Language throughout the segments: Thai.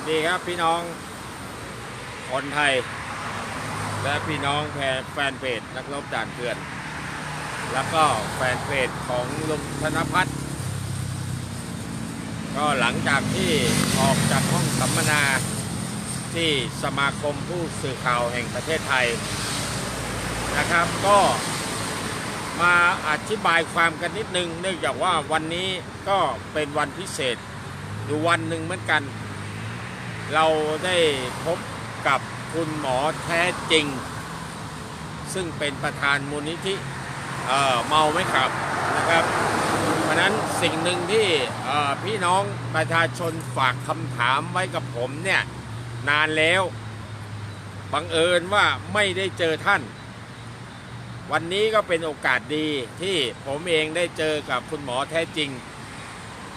วัสดีครับพี่น้องคนไทย และพี่น้องแฟนเพจนักรบด่านเถื่อน แล้วก็แฟนเพจของลุงธนพัฒน์ก็หลังจากที่ออกจากห้องสัมมนาที่สมาคมผู้สื่อข่าวแห่งประเทศไทยนะครับ ก็มาอธิบายความกันนิดนึง เนื่องจากว่าวันนี้ก็เป็นวันพิเศษอยู่วันหนึ่งเหมือนกัน เราได้พบกับคุณหมอแท้จริง ซึ่งเป็นประธานมูลนิธิเอ่อเมาไม่ขับนะครับ เพราะนั้นสิ่งหนึ่งที่พี่น้องประชาชนฝากคำถามไว้กับผมเนี่ยนานแล้วบังเอิญว่าไม่ได้เจอท่าน วันนี้ก็เป็นโอกาสดีที่ผมเองได้เจอกับคุณหมอแท้จริง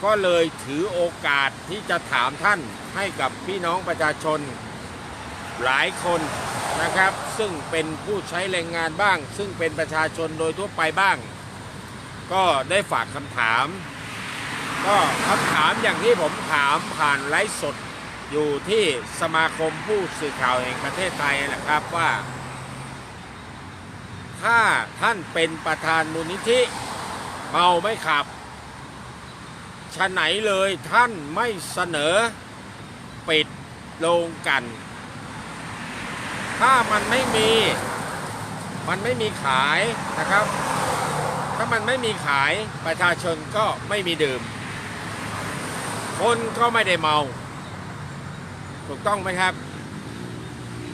ก็เลยถือโอกาสที่จะถามท่านให้กับพี่น้องประชาชนหลายคนนะครับ ซึ่งเป็นผู้ใช้แรงงานบ้าง ซึ่งเป็นประชาชนโดยทั่วไปบ้าง ก็ได้ฝากคำถาม ก็คำถามอย่างที่ผมถามผ่านไลฟ์สดอยู่ที่สมาคมผู้สื่อข่าวแห่งประเทศไทยนะครับว่า ถ้าท่านเป็นประธานมูลนิธิเมาไม่ขับ ฉะไหนเลยท่านไม่เสนอ ปิดโรงกัน ถ้ามันไม่มี มันไม่มีขายนะครับ ถ้ามันไม่มีขายประชาชนก็ไม่มีดื่ม คนก็ไม่ได้เมา ถูกต้องไหมครับ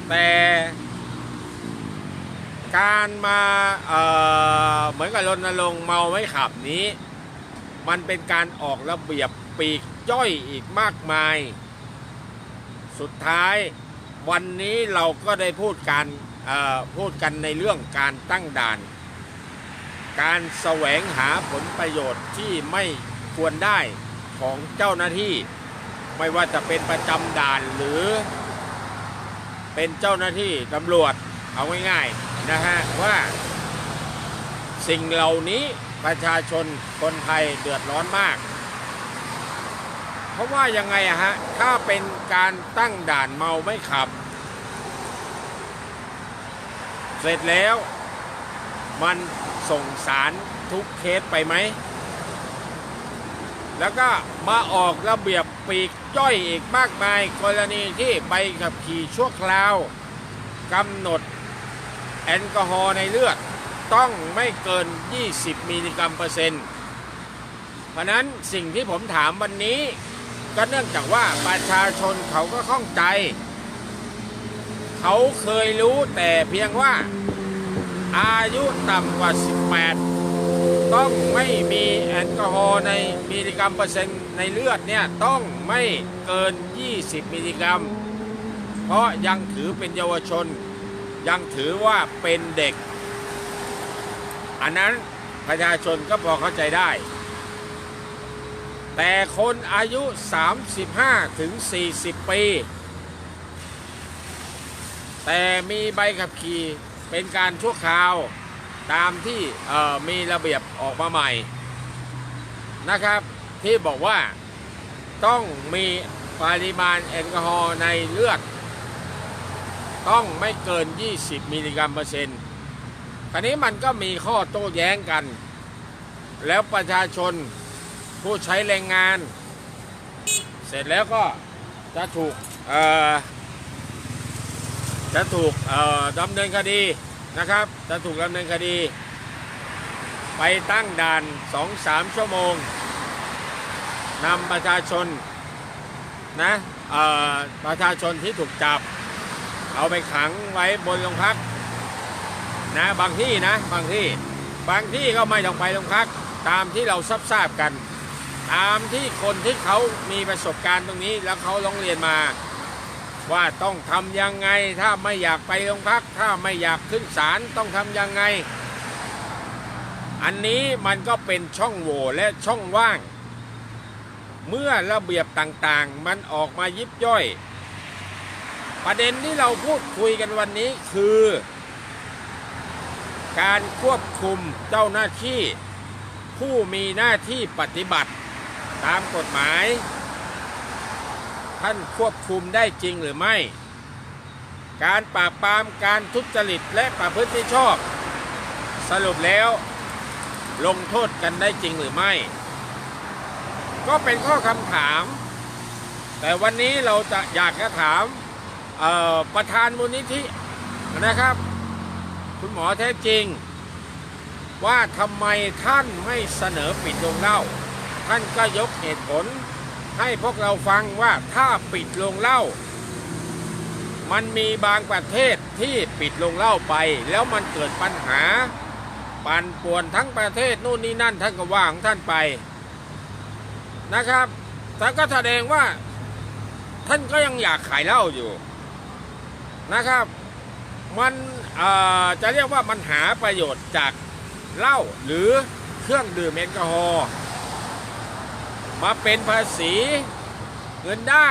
แต่การมาเเหมือนกับรณรงค์เมาไม่ขับนี้ มันเป็นการออกระเบียบปีกย่อยอีกมากมาย สุดท้ายวันนี้เราก็ได้พูดกันพูดกันในเรื่องการตั้งด่าน การแสวงหาผลประโยชน์ที่ไม่ควรได้ของเจ้าหน้าที่ ไม่ว่าจะเป็นประจำด่านหรือ เป็นเจ้าหน้าที่ตำรวจเอาง่ายๆนะฮะว่าสิ่งเหล่านี้ ประชาชนคนไทยเดือดร้อนมาก เพราะว่ายังไงอะฮะ ถ้าเป็นการตั้งด่านเมาไม่ขับ เสร็จแล้วมันส่งสารทุกเคสไปไหม แล้วก็มาออกระเบียบปีกย่อยอีกมากมาย กรณีที่ใบขับขี่ชั่วคราวกำหนดแอลกอฮอล์ในเลือด ต้องไม่เกิน 20 มิลลิกรัมเปอร์เซ็นต์ เพราะนั้นสิ่งที่ผมถามวันนี้ ก็เนื่องจากว่าประชาชนเขาก็ข้องใจ เขาเคยรู้แต่เพียงว่าอายุต่ำกว่า 18 ต้องไม่มีแอลกอฮอล์ในมิลลิกรัมเปอร์เซ็นต์ในเลือดเนี่ยต้องไม่เกิน 20 มิลลิกรัม เพราะยังถือเป็นเยาวชน ยังถือว่าเป็นเด็ก อันนั้นประชาชนก็พอเข้าใจได้ แต่คนอายุ 35 ถึง 40 ปี แต่มีใบขับขี่เป็นการชั่วคราวตามที่มีระเบียบออกมาใหม่นะครับ ที่บอกว่าต้องมีปริมาณแอลกอฮอล์ในเลือด ต้องไม่เกิน 20 มิลลิกรัมเปอร์เซ็นต์าวนี้มันก็มีข้อโต้แย้งกัน แล้วประชาชนผู้ใช้แรงงาน เสร็จแล้วก็จะถูกจะถูกดำเนินคดีนะครับ จะถูกดำเนินคดี ไปตั้งด่าน2-3ชั่วโมงนำประชาชนนะประชาชนที่ถูกจับ เอาไปขังไว้บนโรงพัก นะ บางที่นะ บางที่บางที่ก็ไม่ต้องไปโรงพัก ตามที่เราทราบทราบกัน ตามที่คนที่เขามีประสบการณ์ตรงนี้ แล้วเขาร้องเรียนมา ว่าต้องทำยังไงถ้าไม่อยากไปโรงพัก ถ้าไม่อยากขึ้นศาลต้องทำยังไง อันนี้มันก็เป็นช่องโหว่และช่องว่าง เมื่อระเบียบต่างๆ มันออกมายิบย่อย ประเด็นที่เราพูดคุยกันวันนี้คือ การควบคุมเจ้าหน้าที่ ผู้มีหน้าที่ปฏิบัติตามกฎหมาย ท่านควบคุมได้จริงหรือไม่ การปราบปรามการทุจริตและประพฤติมิชอบ สรุปแล้ว ลงโทษกันได้จริงหรือไม่ ก็เป็นข้อคำถาม แต่วันนี้เราจะอยากจะถามประธานมูลนิธินะครับ คุณหมอแท้จริง ว่าทำไมท่านไม่เสนอปิดโรงเหล้าท่านก็ยกเหตุผล ให้พวกเราฟังว่าถ้าปิดโรงเหล้ามันมีบางประเทศที่ปิดโรงเหล้าไป แล้วมันเกิดปัญหา ปั่นป่วนทั้งประเทศนู่นนี่นั่นท่านก็ว่าของท่านไปนะครับแต่ก็แสดงว่าท่านก็ยังอยากขายเหล้าอยู่นะครับ มัน จะเรียกว่ามันหาประโยชน์จากเหล้าหรือเครื่องดื่มแอลกอฮอล์มาเป็นภาษีเงินได้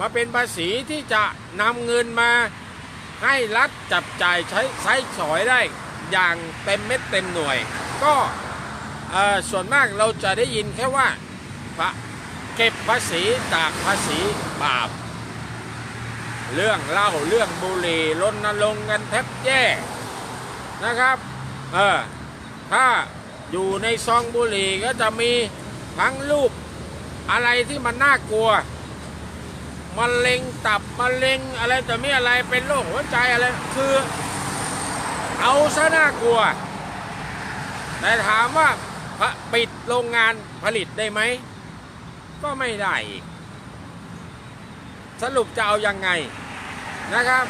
มาเป็นภาษีที่จะนำเงินมาให้รัฐจับจ่ายใช้ใช้สอยได้อย่างเต็มเม็ดเต็มหน่วย ก็ส่วนมากเราจะได้ยินแค่ว่าเก็บภาษีจากภาษีบาป เรื่องเหล้าเรื่องบุหรี่รณรงค์กันแทบแย่นะครับ เออ ถ้าอยู่ในซองบุหรี่ก็จะมีทั้งรูปอะไรที่มันน่ากลัวมะเร็งตับมะเร็งอะไรแต่ไม่อะไรเป็นโรคหัวใจอะไร คือ เอาซะน่ากลัว แต่ถามว่าปิดโรงงานผลิตได้ไหม ก็ไม่ได้อีก สรุปจะเอายังไงนะครับ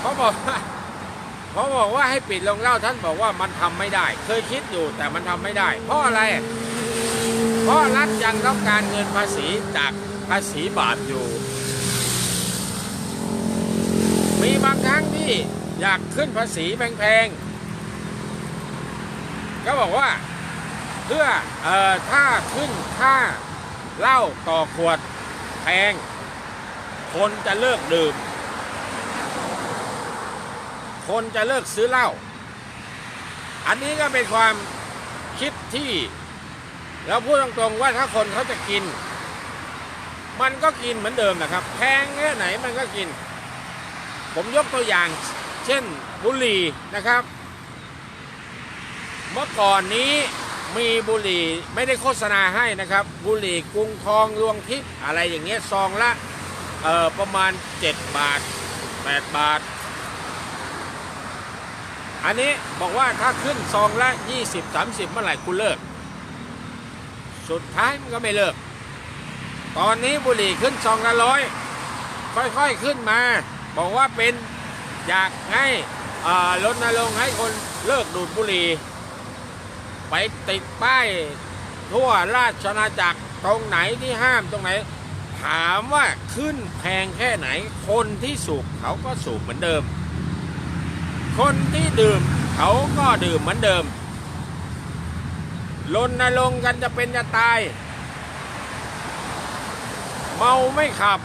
เขาบอกว่าเขาบอกว่าให้ปิดโรงเหล้าท่านบอกว่ามันทำไม่ได้ เคยคิดอยู่แต่มันทำไม่ได้ เพราะอะไร เพราะรัฐยังต้องการเงินภาษีจากภาษีบาทอยู่ มีบางครั้งที่อยากขึ้นภาษีแพงๆก็บอกว่าเพื่อเอ่อถ้าขึ้นค่าเหล้าต่อขวดแพง คนจะเลิกดื่ม คนจะเลิกซื้อเหล้า อันนี้ก็เป็นความคิดที่เราพูดตรงๆว่าถ้าคนเขาจะกิน มันก็กินเหมือนเดิมนะครับ แพงแค่ไหนมันก็กิน ผมยกตัวอย่าง เช่นบุหรี่นะครับ เมื่อก่อนนี้มีบุหรี่ไม่ได้โฆษณาให้นะครับ บุหรี่กรุงทองลวงทิพย์อะไรอย่างเงี้ยซองละ เอ่อประมาณ 7 บาท 8 บาท อันนี้บอกว่าถ้าขึ้นซองละ 20 30 เมื่อไหร่คุณเลิก สุดท้ายมันก็ไม่เลิก ตอนนี้บุหรี่ขึ้นซองละร้อยค่อยๆขึ้นมา บอกว่าเป็นอยากให้อ่ารงให้คนเลิกดูดบุหรี่ไปติดป้ายทั่วราชอาณาจักรตรงไหนที่ห้ามตรงไหน ถามว่าขึ้นแพงแค่ไหน คนที่สูบเขาก็สูบเหมือนเดิม คนที่ดื่มเขาก็ดื่มเหมือนเดิมรณรงค์กันจะเป็นจะตาย เมาไม่ขับ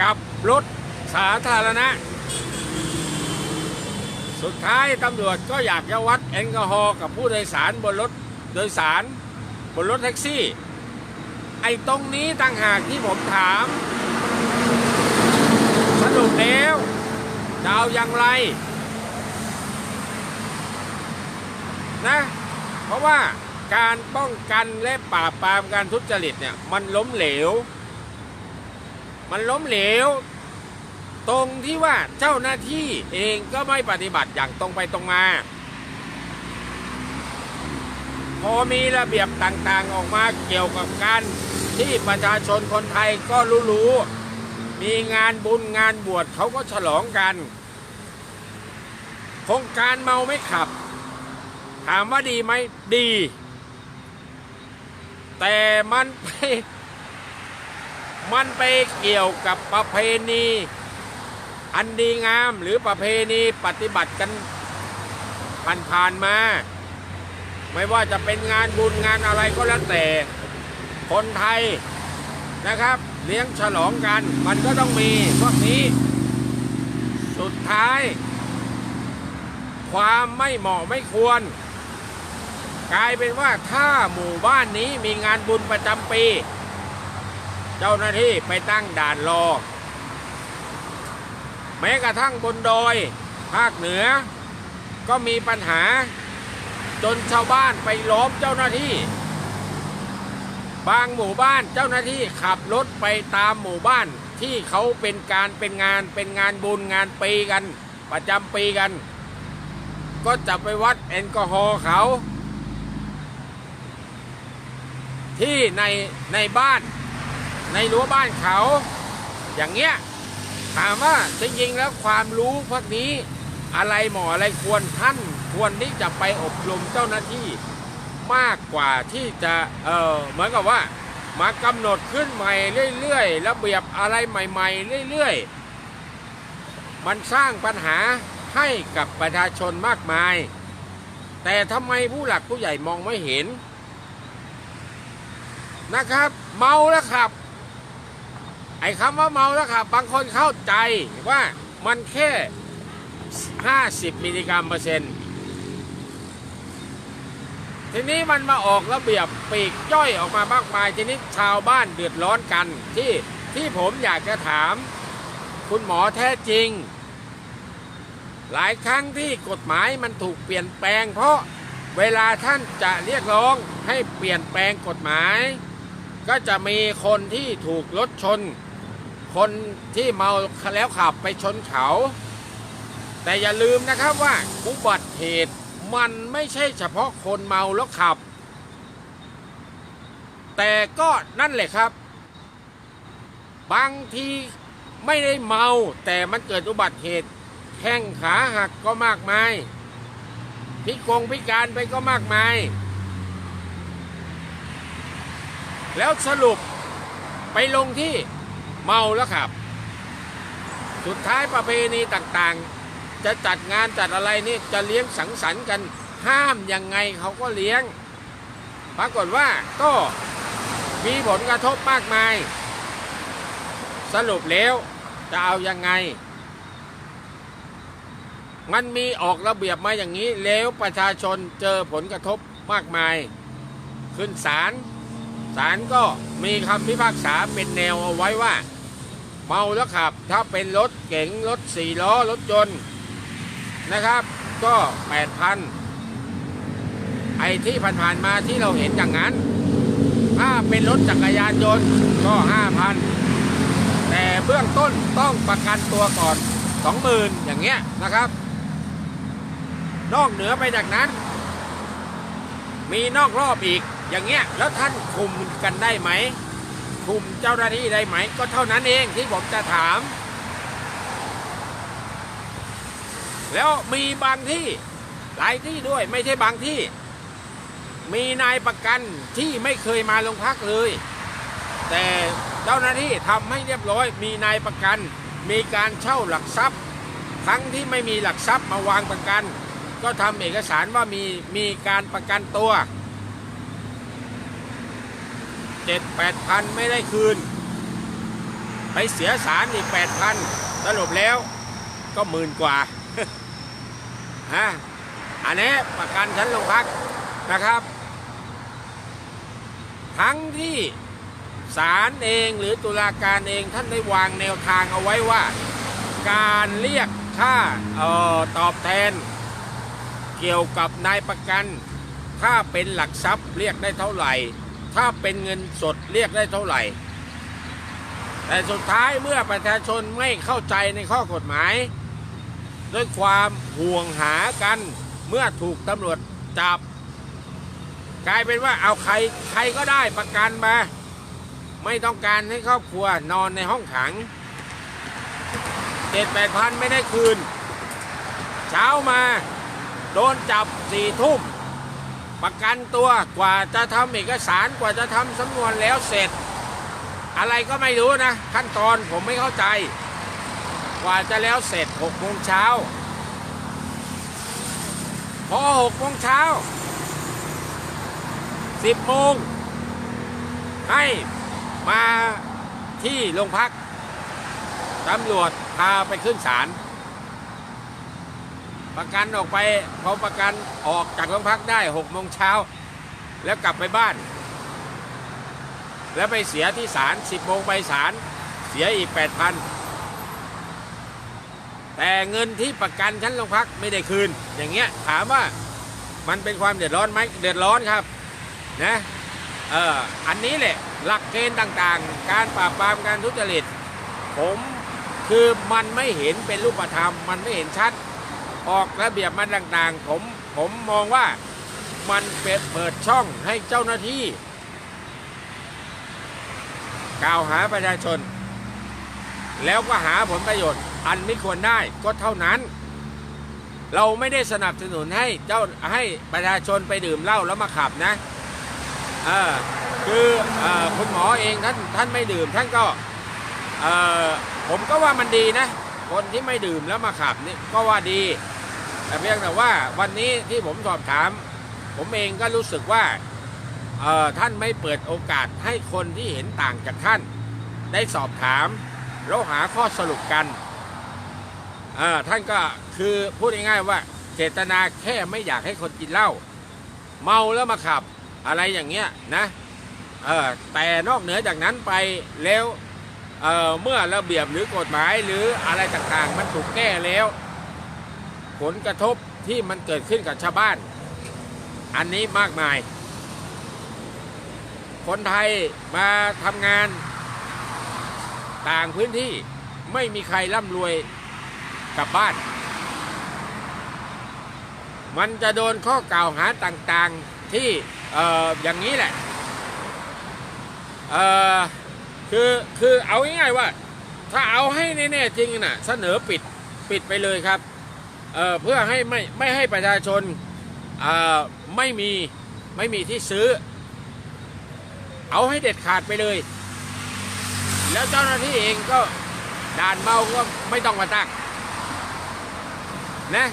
กับรถสาธารณะ สุดท้ายตำรวจก็อยากจะวัดแอลกอฮอล์กับผู้โดยสารบนรถโดยสารบนรถแท็กซี่ ไอ้ตรงนี้ต่างหากที่ผมถาม สรุปแล้วจะเอาอย่างไร นะ เพราะว่าการป้องกันและปราบปรามการทุจริตเนี่ย มันล้มเหลว มันล้มเหลว ตรงที่ว่าเจ้าหน้าที่เองก็ไม่ปฏิบัติอย่างตรงไปตรงมา พอมีระเบียบต่างๆออกมาเกี่ยวกับการ ที่ประชาชนคนไทยก็รู้ๆมีงานบุญงานบวชเขาก็ฉลองกันโครงการเมาไม่ขับ ถามว่าดีไหมดี แต่มันไปมันไปเกี่ยวกับประเพณี อันดีงามหรือประเพณีปฏิบัติกันผ่านๆมา ไม่ว่าจะเป็นงานบุญงานอะไรก็แล้วแต่ คนไทยนะครับ เลี้ยงฉลองกัน มันก็ต้องมีพวกนี้ สุดท้าย ความไม่เหมาะไม่ควร กลายเป็นว่าถ้าหมู่บ้านนี้มีงานบุญประจำปี เจ้าหน้าที่ไปตั้งด่านรอแม้กระทั่งบนดอย ภาคเหนือ ก็มีปัญหาจนชาวบ้านไปล้อมเจ้าหน้าที่ บางหมู่บ้านเจ้าหน้าที่ขับรถไปตามหมู่บ้านที่เขาเป็นการเป็นงานเป็นงานบุญงานปีกัน ประจำปีกัน ก็จะไปวัดแอลกอฮอล์เขา ที่ในในบ้าน ในรั้วบ้านเขา อย่างเงี้ยถามว่าจริงๆแล้วความรู้พวกนี้อะไรหมออะไรควรท่านควรที่จะไปอบรมเจ้าหน้าที่ มากกว่าที่จะเออเหมือนกับว่า มากำหนดขึ้นใหม่เรื่อยๆระเบียบอะไรใหม่ ๆ เรื่อยๆ มันสร้างปัญหาให้กับประชาชนมากมาย แต่ทำไมผู้หลักผู้ใหญ่มองไม่เห็นนะครับ เมาแล้วขับ ไอ้คำว่าเมาแล้วขับ บางคนเข้าใจว่ามันแค่ 50 มิลลิกรัมเปอร์เซ็นต์ ทีนี้มันมาออกระเบียบปีกย่อยออกมามากมายทีนี้ชาวบ้านเดือดร้อนกัน ที่ที่ผมอยากจะถาม คุณหมอแท้จริง หลายครั้งที่กฎหมายมันถูกเปลี่ยนแปลง เพราะเวลาท่านจะเรียกร้องให้เปลี่ยนแปลงกฎหมาย ก็จะมีคนที่ถูกรถชน คนที่เมาแล้วขับไปชนเขา แต่อย่าลืมนะครับว่าอุบัติเหตุ มันไม่ใช่เฉพาะคนเมาแล้วขับ แต่ก็นั่นแหละครับ บางทีไม่ได้เมาแต่มันเกิดอุบัติเหตุแข้งขาหักก็มากมายพิกงพิการไปก็มากมาย แล้วสรุปไปลงที่เมาแล้วขับ สุดท้ายประเพณีต่างๆ จะจัดงานจัดอะไรนี่จะเลี้ยงสังสรรค์กันห้ามยังไงเขาก็เลี้ยง ปรากฏว่าก็มีผลกระทบมากมาย สรุปแล้วจะเอายังไง มันมีออกระเบียบมาอย่างนี้ แล้วประชาชนเจอผลกระทบมากมาย ขึ้นศาลศาลก็มีคำพิพากษาเป็นแนวเอาไว้ว่า เมาแล้วขับ ถ้าเป็นรถเก๋งรถสี่ล้อรถยนต์ นะครับ ก็แปดพันไอ้ที่ผ่านๆมาที่เราเห็นอย่างนั้น ถ้าเป็นรถจักรยานยนต์ก็ห้าพันแต่เบื้องต้นต้องประกันตัวก่อนสองหมื่นอย่างเงี้ยนะครับ นอกเหนือไปจากนั้น มีนอกรอบอีกอย่างเงี้ยแล้วท่านคุมกันได้ไหมคุมเจ้าหน้าที่ได้ไหม ก็เท่านั้นเองที่ผมจะถาม แล้วมีบางที่หลายที่ด้วยไม่ใช่บางที่ มีนายประกันที่ไม่เคยมาโรงพักเลย แต่เจ้าหน้าที่ทำให้เรียบร้อย มีนายประกัน มีการเช่าหลักทรัพย์ ทั้งที่ไม่มีหลักทรัพย์มาวางประกัน ก็ทำเอกสารว่ามีมีการประกันตัวเจ็ดแปดพันไม่ได้คืน ไปเสียสารอีกแปดพันสรุปแล้วก็หมื่นกว่า ฮะอันนี้ประกันชั้นโรงพักนะครับ ทั้งที่ศาลเองหรือตุลาการเองท่านได้วางแนวทางเอาไว้ว่า การเรียกค่าออตอบแทน เกี่ยวกับนายประกัน ถ้าเป็นหลักทรัพย์เรียกได้เท่าไหร่ ถ้าเป็นเงินสดเรียกได้เท่าไหร่ แต่สุดท้ายเมื่อประชาชนไม่เข้าใจในข้อกฎหมาย ด้วยความห่วงหากันเมื่อถูกตำรวจจับ กลายเป็นว่าเอาใครใครก็ได้ประกันมา ไม่ต้องการให้ครอบครัวนอนในห้องขังเจ็ดแปดพันไม่ได้คืน เช้ามาโดนจับสี่ทุ่ม ประกันตัวกว่าจะทำเอกสารกว่าจะทำสำนวนแล้วเสร็จ อะไรก็ไม่รู้นะ ขั้นตอนผมไม่เข้าใจ กว่าจะแล้วเสร็จหกโมงเช้าพอหกโมงเช้าสิบโมงให้มาที่โรงพักตำรวจพาไปขึ้นศาลประกันออกไปพอประกันออกจากโรงพักได้หกโมงเช้า แล้วกลับไปบ้าน แล้วไปเสียที่ศาล10โมงไปศาลเสียอีก 8,000 แต่เงินที่ประกันชั้นโรงพักไม่ได้คืน อย่างเงี้ยถามว่ามันเป็นความเดือดร้อนไหมเดือดร้อนครับนะเอออันนี้แหละหลักเกณฑ์ต่างๆ การปราบปรามการทุจริต ผมคือมันไม่เห็นเป็นรูปธรรม มันไม่เห็นชัด ออกระเบียบมันต่างๆ ผมผมมองว่ามันเปิดเปิดช่องให้เจ้าหน้าที่ กล่าวหาประชาชน แล้วก็หาผลประโยชน์ อันไม่ควรได้ก็เท่านั้น เราไม่ได้สนับสนุนให้เจ้าให้ประชาชนไปดื่มเหล้าแล้วมาขับนะเออคืออคุณหมอเองท่านท่านไม่ดื่มท่านก็ผมก็ว่ามันดีนะ คนที่ไม่ดื่มแล้วมาขับนี่ก็ว่าดี แต่เพียงแต่ว่าวันนี้ที่ผมสอบถาม ผมเองก็รู้สึกว่าอ่อท่านไม่เปิดโอกาสให้คนที่เห็นต่างจากท่าน ได้สอบถามแล้วหาข้อสรุปกัน ท่านก็คือพูดง่ายๆว่า เจตนาแค่ไม่อยากให้คนกินเหล้าเมาแล้วมาขับอะไรอย่างเงี้ยนะแต่นอกเหนือจากนั้นไปแล้วเเมื่อระเบียบหรือกฎหมายหรืออะไรต่างๆ มันถูกแก้แล้ว ผลกระทบที่มันเกิดขึ้นกับชาวบ้าน อันนี้มากมาย คนไทยมาทำงานต่างพื้นที่ไม่มีใครร่ำรวย กลับบ้าน มันจะโดนข้อกล่าวหาต่างๆที่เอ่ออย่างนี้แหละเอ่อคือคือเอาง่ายๆว่า ถ้าเอาให้แน่ๆจริงน่ะเสนอปิดปิดไปเลยครับเอ่อเพื่อให้ไม่ไม่ให้ประชาชนเอ่อไม่มีไม่มีที่ซื้อ เอาให้เด็ดขาดไปเลย แล้วเจ้าหน้าที่เองก็ด่านเมาก็ไม่ต้องมาตั้ง นะ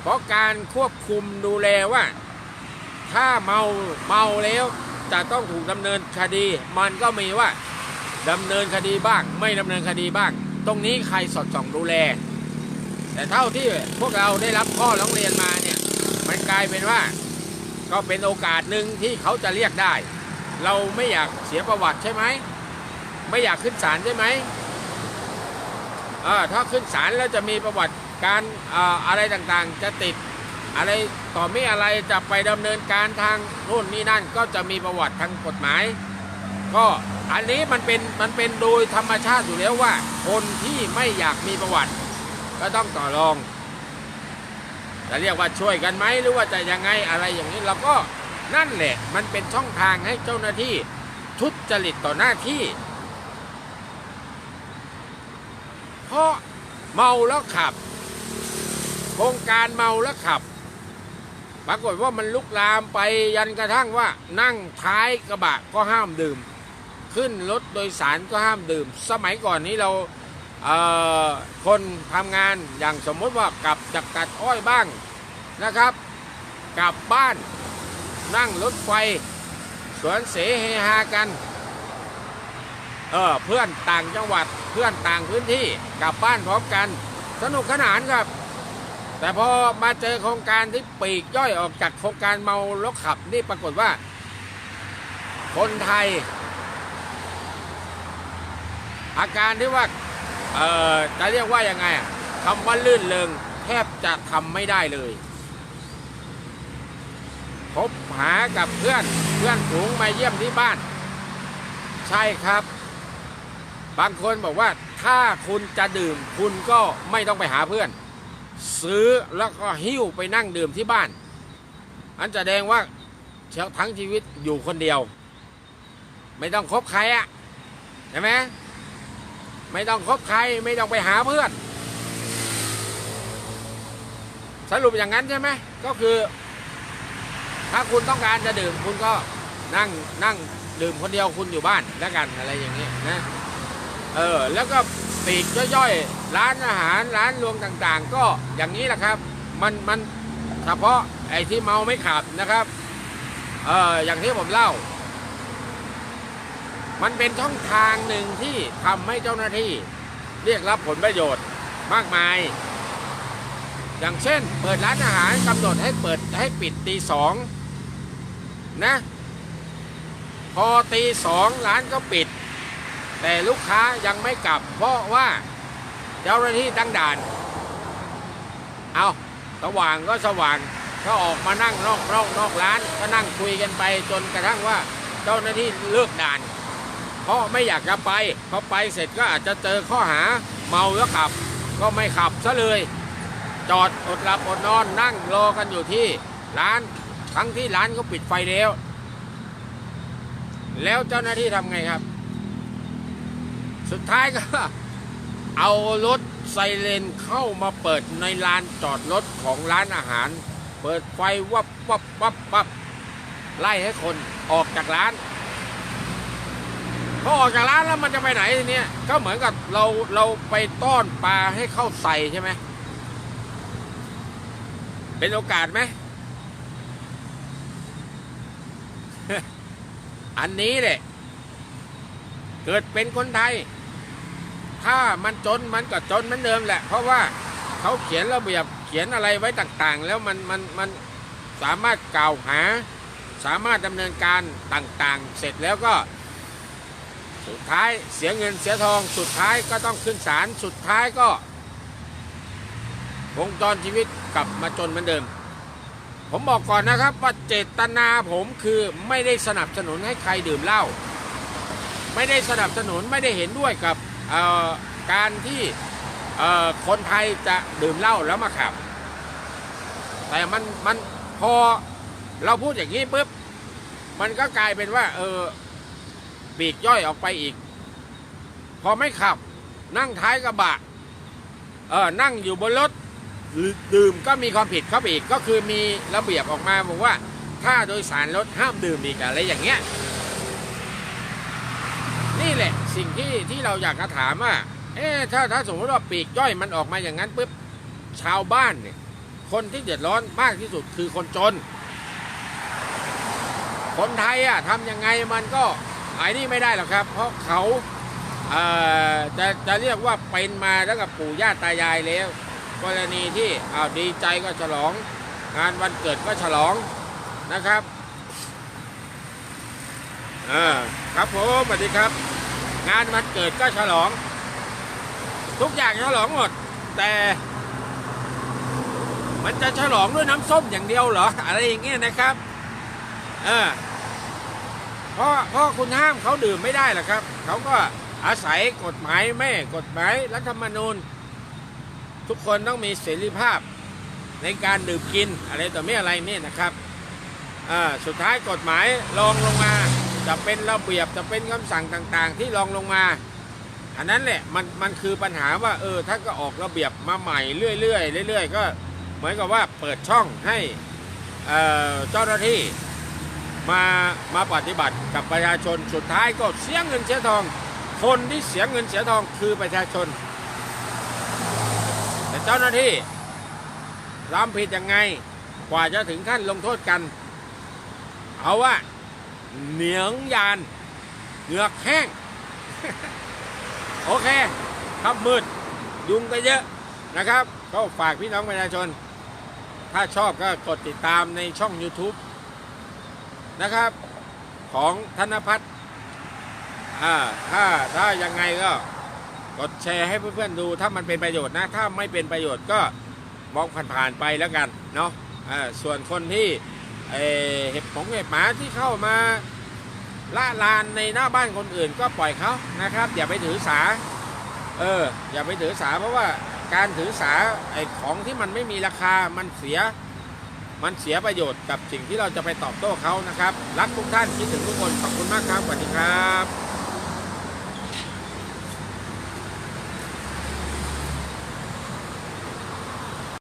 เพราะการควบคุมดูแลว่า ถ้าเมาเมาแล้วจะต้องถูกดำเนินคดี มันก็มีว่าดำเนินคดีบ้าง ไม่ดำเนินคดีบ้าง ตรงนี้ใครสอดส่องดูแล แต่เท่าที่พวกเราได้รับข้อร้องเรียนมาเนี่ย มันกลายเป็นว่า ก็เป็นโอกาสหนึ่งที่เขาจะเรียกได้ เราไม่อยากเสียประวัติใช่ไหมไม่อยากขึ้นศาลใช่ไหมเออถ้าขึ้นศาลแล้วจะมีประวัติ การออะไรต่างๆ จะติดอะไรต่อไม่อะไรจะไปดำเนินการทางนู่นนี่นั่นก็จะมีประวัติทางกฎหมาย ก็อันนี้มันเป็นมันเป็นโดยธรรมชาติอยู่แล้วว่า คนที่ไม่อยากมีประวัติ ก็ต้องต่อรองจะเรียกว่าช่วยกันไหมหรือว่าจะยังไงอะไรอย่างนี้เราก็นั่นแหละมันเป็นช่องทางให้เจ้าหน้าที่ทุจริตต่อหน้าที่ เพราะเมาแล้วขับ ครงการเมาแล้วขับ ปรากฏว่ามันลุกลามไปยันกระทั่งว่านั่งท้ายกระบะก็ห้ามดื่ม ขึ้นรถโดยสารก็ห้ามดื่ม สมัยก่อนนี้เราเคนทำงานอย่างสมมติว่ากลับจากตัดอ้อยบ้างนะครับ กลับบ้านนั่งรถไฟ สวนเสเฮฮากันเออเพื่อนต่างจังหวัดเพื่อนต่างพื้นที่กลับบ้านพร้อมกัน สนุกสนานครับ แต่พอมาเจอโครงการที่ปีกย่อยออกจากโครงการเมาแล้วขับนี่ปรากฏว่า คนไทย อาการที่ว่าเอ่อจะเรียกว่ายังไงคำว่าลื่นเริงแทบจะทำไม่ได้เลยพบหากับเพื่อนเพื่อนฝูงมาเยี่ยมที่บ้าน ใช่ครับ บางคนบอกว่าถ้าคุณจะดื่มคุณก็ไม่ต้องไปหาเพื่อน ซื้อแล้วก็หิ้วไปนั่งดื่มที่บ้าน อันแสดงว่าเช้าทั้งชีวิตอยู่คนเดียว ไม่ต้องคบใครอะใช่ไหมไม่ต้องคบใครไม่ต้องไปหาเพื่อน สรุปอย่างนั้นใช่ไหมก็คือ ถ้าคุณต้องการจะดื่มคุณก็นั่งนั่งดื่มคนเดียวคุณอยู่บ้านแล้วกันอะไรอย่างนี้นะ เออ แล้วก็ปีกย่อยๆ ร้านอาหารร้านรวงต่างๆ ก็อย่างนี้แหละครับ มันมันเฉพาะไอ้ที่เมาไม่ขับนะครับ เอออย่างที่ผมเล่า มันเป็นช่องทางหนึ่งที่ทำให้เจ้าหน้าที่ เรียกรับผลประโยชน์มากมาย อย่างเช่น เปิดร้านอาหารกำหนดให้เปิดให้ปิดตีสองนะ พอตีสองร้านก็ปิด แต่ลูกค้ายังไม่กลับ เพราะว่า เจ้าหน้าที่ตั้งด่าน เอาสว่างก็สว่างก็ออกมานั่งนอกนอกนอกร้าน ก็นั่งคุยกันไปจนกระทั่งว่าเจ้าหน้าที่เลิกด่าน เพราะไม่อยากจะไปพอไปเสร็จก็อาจจะเจอข้อหาเมาแล้วขับ ก็ไม่ขับซะเลย จอดอดหลับอดนอนนั่งรอกันอยู่ที่ร้านทั้งที่ร้านก็ปิดไฟแล้ว แล้วเจ้าหน้าที่ทำไงครับ สุดท้ายก็ เอารถไซเรนเข้ามาเปิดในลานจอดรถของร้านอาหาร เปิดไฟวับวับวับวับไล่ให้คนออกจากร้านพอออกจากร้านแล้วมันจะไปไหนทีเนี้ยก็เหมือนกับเราเราไปต้อนปลาให้เข้าใส่ใช่ไหมเป็นโอกาสไหม อันนี้แหละ เกิดเป็นคนไทย ถ้ามันจนมันก็จนเหมือนเดิมแหละ เพราะว่าเขาเขียนระเบียบเขียนอะไรไว้ต่างๆ แล้วมันมันมันสามารถกล่าวหา สามารถดำเนินการต่างๆ เสร็จแล้วก็ สุดท้ายเสียเงินเสียทองสุดท้ายก็ต้องขึ้นศาลสุดท้ายก็วงจรชีวิตกลับมาจนเหมือนเดิม ผมบอกก่อนนะครับว่าเจตนาผมคือไม่ได้สนับสนุนให้ใครดื่มเหล้าไม่ได้สนับสนุนไม่ได้เห็นด้วยกับ การที่คนไทยจะดื่มเหล้าแล้วมาขับ แต่มันมันพอเราพูดอย่างนี้ปุ๊บมันก็กลายเป็นว่า เออปีกย่อยออกไปอีก พอไม่ขับ นั่งท้ายกระบะเออนั่งอยู่บนรถดื่มก็มีความผิดเข้าไปอีกก็คือมีระเบียบออกมาบอกว่า ถ้าโดยสารรถห้ามดื่มอีกอะไรอย่างเงี้ยนี่แหละ สิ่งที่ที่เราอยากจะถามว่า เอ๊ะถ้าถ้าสมมติว่าปีกย่อยมันออกมาอย่างนั้นปุ๊บชาวบ้านเนี่ย คนที่เดือดร้อนมากที่สุดคือคนจน คนไทยอะทำยังไงมันก็ไอ้นี่ไม่ได้หรอกครับ เพราะเขาเอ่อจะจะเรียกว่าเป็นมาแล้วกับปู่ย่าตายายแล้ว กรณีที่อ้าวดีใจก็ฉลอง งานวันเกิดก็ฉลองนะครับอ่าครับผมสวัสดีครับ งานวันเกิดก็ฉลอง ทุกอย่างฉลองหมด แต่ มันจะฉลองด้วยน้ำส้มอย่างเดียวเหรอ อะไรอย่างเงี้ยนะครับ เออเพราะเพราะคุณห้ามเขาดื่มไม่ได้หรอกครับเขาก็อาศัยกฎหมายแม่กฎหมายรัฐธรรมนูญ ทุกคนต้องมีเสรีภาพในการดื่มกินอะไรต่อไม่อะไรนี่นะครับอ่าสุดท้ายกฎหมายรองลงมา จะเป็นระเบียบจะเป็นคำสั่งต่างๆ ที่รองลงมา อันนั้นแหละมันมันคือปัญหาว่าเออท่านก็ออกระเบียบมาใหม่เรื่อยๆเรื่อยๆ ก็เหมือนกับว่าเปิดช่องให้เอ่อเจ้าหน้าที่มามาปฏิบัติกับประชาชนสุดท้ายก็เสียเงินเสียทอง คนที่เสียเงินเสียทองคือประชาชน แต่เจ้าหน้าที่ทำผิดยังไงกว่าจะถึงขั้นลงโทษกัน เอาว่า เหนียงยานเหงือกแห้ง โอเคครับมืด ยุงก็เยอะนะครับ ก็ฝากพี่น้องประชาชน ถ้าชอบก็กดติดตามในช่อง YouTube นะครับ ของธนพัฒน์อ่าถ้าถ้ายังไงก็กดแชร์ให้เพื่อนๆดูถ้ามันเป็นประโยชน์นะ ถ้าไม่เป็นประโยชน์ก็มองผ่านๆไปแล้วกันเนาะอ่าส่วนคนที่ เห็บของเห็บหมาที่เข้ามาละลานในหน้าบ้านคนอื่นก็ปล่อยเขานะครับ อย่าไปถือสา เออ อย่าไปถือสาเพราะว่าการถือสาไอ้ของที่มันไม่มีราคามันเสีย มันเสียประโยชน์กับสิ่งที่เราจะไปตอบโต้เขานะครับ รักทุกท่านคิดถึงทุกคนขอบคุณมากครับสวัสดีครับ